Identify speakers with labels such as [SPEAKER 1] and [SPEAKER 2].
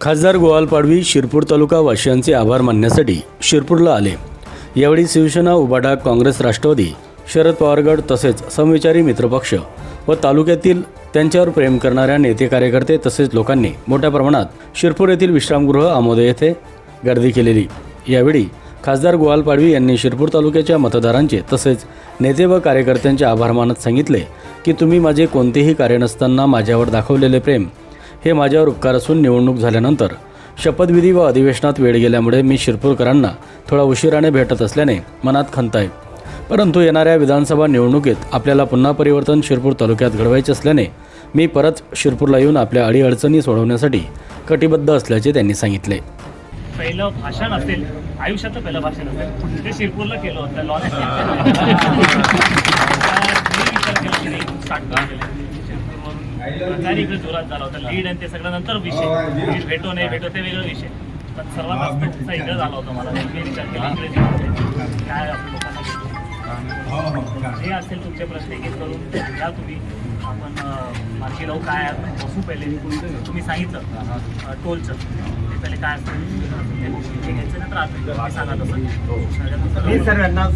[SPEAKER 1] खासदार गोवाल पाडवी शिरपूर तालुका वाशियांचे आभार मानण्यासाठी शिरपूरला आले. यावेळी शिवसेना उबाडा काँग्रेस राष्ट्रवादी शरद पवारगड तसेच समविचारी मित्रपक्ष व तालुक्यातील त्यांच्यावर प्रेम करणाऱ्या नेते कार्यकर्ते तसेच लोकांनी मोठ्या प्रमाणात शिरपूर येथील विश्रामगृह आमोदय येथे गर्दी केलेली. यावेळी खासदार गोवाल पाडवी यांनी शिरपूर तालुक्याच्या मतदारांचे तसेच नेते व कार्यकर्त्यांचे आभार मानत सांगितले की तुम्ही माझे कोणतेही कार्य नसताना माझ्यावर दाखवलेले प्रेम हे माझ्यावर उपकार असून निवडणूक झाल्यानंतर शपथविधी व अधिवेशनात वेळ गेल्यामुळे मी शिरपूरकरांना थोडा उशिराने भेटत असल्याने मनात खंत आहे. परंतु येणाऱ्या विधानसभा निवडणुकीत आपल्याला पुन्हा परिवर्तन शिरपूर तालुक्यात घडवायचे असल्याने मी परत शिरपूरला येऊन आपल्या अडीअडचणी सोडवण्यासाठी कटिबद्ध असल्याचे त्यांनी सांगितले.
[SPEAKER 2] पहिलं भाषण असेल आयुष्याचं पहिलं भाषण असेल ते शिरपूरला केलं होतं? लॉन विचार केला की नाही स्टार्ट केलं शिरपूरवरून प्रचार इकडे जोरात झाला होता. लीड आणि ते सगळं नंतर विषय. लीड भेटो नाही भेटो ते वेगळं विषय. पण सर्वात जास्त उत्साह इकडे झाला होता मला. मी विचार केला इकडे. काय आपण लोकांना भेटू. जे असेल तुमचे प्रश्न एक करून. घ्या तुम्ही. आपण मार्गी लावू काय बसू पहिले. तुम्ही सांगितलं. टोलचं. ते पहिले काय असतं? ते घ्यायचं नंतर आपण सांगा तसं.
[SPEAKER 3] मी सर्वांना